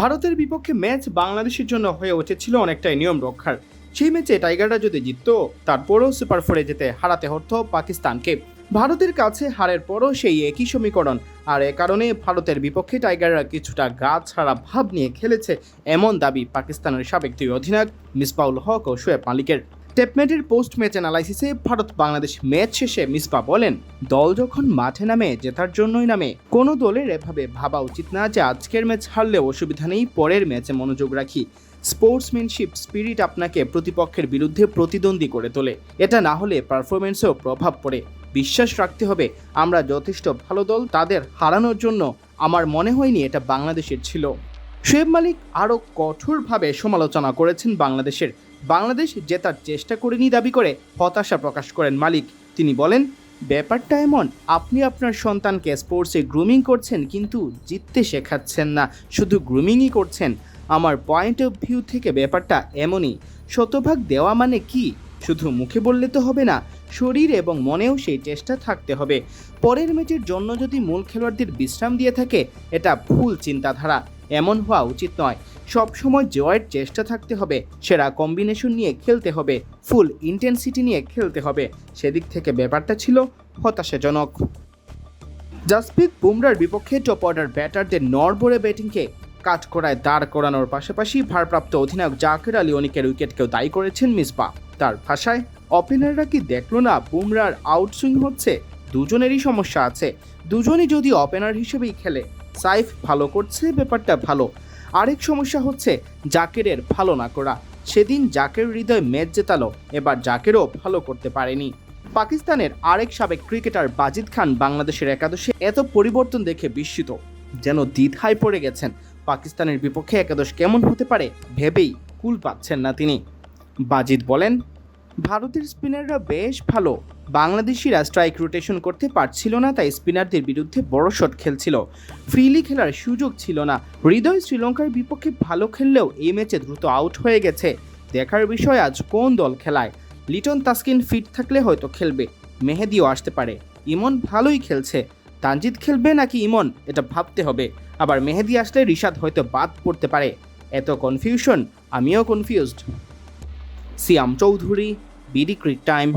ভারতের বিপক্ষে ম্যাচ বাংলাদেশের জন্য হয়ে উঠেছিল অনেকটাই নিয়ম রক্ষার। সেই ম্যাচে টাইগাররা যদি জিতত, তারপরও সুপার ফোরে যেতে হারাতে হতো পাকিস্তানকে। ভারতের কাছে হারের পরও সেই একই সমীকরণ। আর এ কারণে ভারতের বিপক্ষে টাইগাররা কিছুটা গা ছাড়া ভাব নিয়ে খেলেছে এমন দাবি পাকিস্তানের সাবেক দুই অধিনায়ক মিসবাউল হক ও শোয়েব মালিকের। টেপমেটের পোস্ট ম্যাচ অ্যানালাইসিসে ভারত বাংলাদেশ ম্যাচ শেষে মিসপা বলেন, দল যখন মাঠে নামে, জেতার জন্যই নামে, কোনো দলের এভাবে ভাবা উচিত না যে আজকের ম্যাচ হারলেও অসুবিধা নেই, পরের ম্যাচে মনোযোগ রাখি। স্পোর্টসম্যানশিপ স্পিরিট আপনাকে প্রতিপক্ষের বিরুদ্ধে প্রতিদ্বন্দ্বী করে তোলে। এটা না হলে পারফরমেন্সেও প্রভাব পড়ে। বিশ্বাস রাখতে হবে, আমরা যথেষ্ট ভালো দল, তাদের হারানোর জন্য আমার মনে হয়নি এটা বাংলাদেশের ছিল। শোয়েব মালিক আরও কঠোরভাবে সমালোচনা করেছেন বাংলাদেশের। বাংলাদেশ জেতার চেষ্টা করেনি দাবি করে হতাশা প্রকাশ করেন মালিক। তিনি বলেন, ব্যাপারটা এমন, আপনি আপনার সন্তানকে স্পোর্টসে গ্রুমিং করছেন কিন্তু জিততে শেখাচ্ছেন না, শুধু গ্রুমিংই করছেন। আমার পয়েন্ট অফ ভিউ থেকে ব্যাপারটা এমনই, শতভাগ দেওয়া মানে কি? শুধু মুখে বললে তো হবে না, শরীর এবং মনেও সেই চেষ্টা থাকতে হবে। পরের ম্যাচের জন্য যদি মূল খেলোয়াড়দের বিশ্রাম দিয়ে থাকে, এটা ভুল চিন্তাধারা। এমন হওয়া উচিত নয়। সবসময় জয়ের চেষ্টা থাকতে হবে, সেরা কম্বিনেশন নিয়ে খেলতে হবে, ফুল ইন্টেন্সিটি নিয়ে খেলতে হবে। সেদিক থেকে ব্যাপারটা ছিল হতাশাজনক। জাসপ্রীত বুমরার বিপক্ষে টপ অর্ডার ব্যাটারদের নড়বড়ে ব্যাটিংকে কাঠকড়ায় দাঁড় করানোর পাশাপাশি ভারপ্রাপ্ত অধিনায়ক জাকির আলী অনিকের উইকেটকেও দায়ী করেছেন মিসবা তার ভাষায় ওপেনাররা কি দেখল না বুমরার আউটসুইং হচ্ছে? দুজনেরই সমস্যা আছে। দুজনই যদি ওপেনার হিসেবেই খেলে সাইফ ভালো করছে, ব্যাপারটা ভালো। আরেক সমস্যা হচ্ছে জাকেরের ভালো না করা। সেদিন জাকের হৃদয় ম্যাচ জেতালো, এবার জাকেরও ভালো করতে পারেনি। পাকিস্তানের আরেক সাবেক ক্রিকেটার বাজিদ খান বাংলাদেশের একাদশে এত পরিবর্তন দেখে বিস্মিত, যেন দ্বিধায় পড়ে গেছেন। পাকিস্তানের বিপক্ষে একাদশ কেমন হতে পারে ভেবেই কুল পাচ্ছেন না তিনি। বাজিদ বলেন, ভারতের স্পিনাররা বেশ ভালো বাংলাদেশিরা স্ট্রাইক রোটেশন করতে পারছিল না, তাই স্পিনারদের বিরুদ্ধে বড় শট খেলছিল। ফ্রিলি খেলার সুযোগ ছিল না। হৃদয় শ্রীলঙ্কার বিপক্ষে ভালো খেললেও এই ম্যাচে দ্রুত আউট হয়ে গেছে। দেখার বিষয় আজ কোন দল খেলায়? লিটন তাস্কিন ফিট থাকলে হয়তো খেলবে, মেহেদিও আসতে পারে। ইমন ভালোই খেলছে। তানজিদ খেলবে নাকি ইমন, এটা ভাবতে হবে। আবার মেহেদি আসলে রিশাদ হয়তো বাদ পড়তে পারে। এত কনফিউশন আমিও confused Siam Chowdhury BD cric time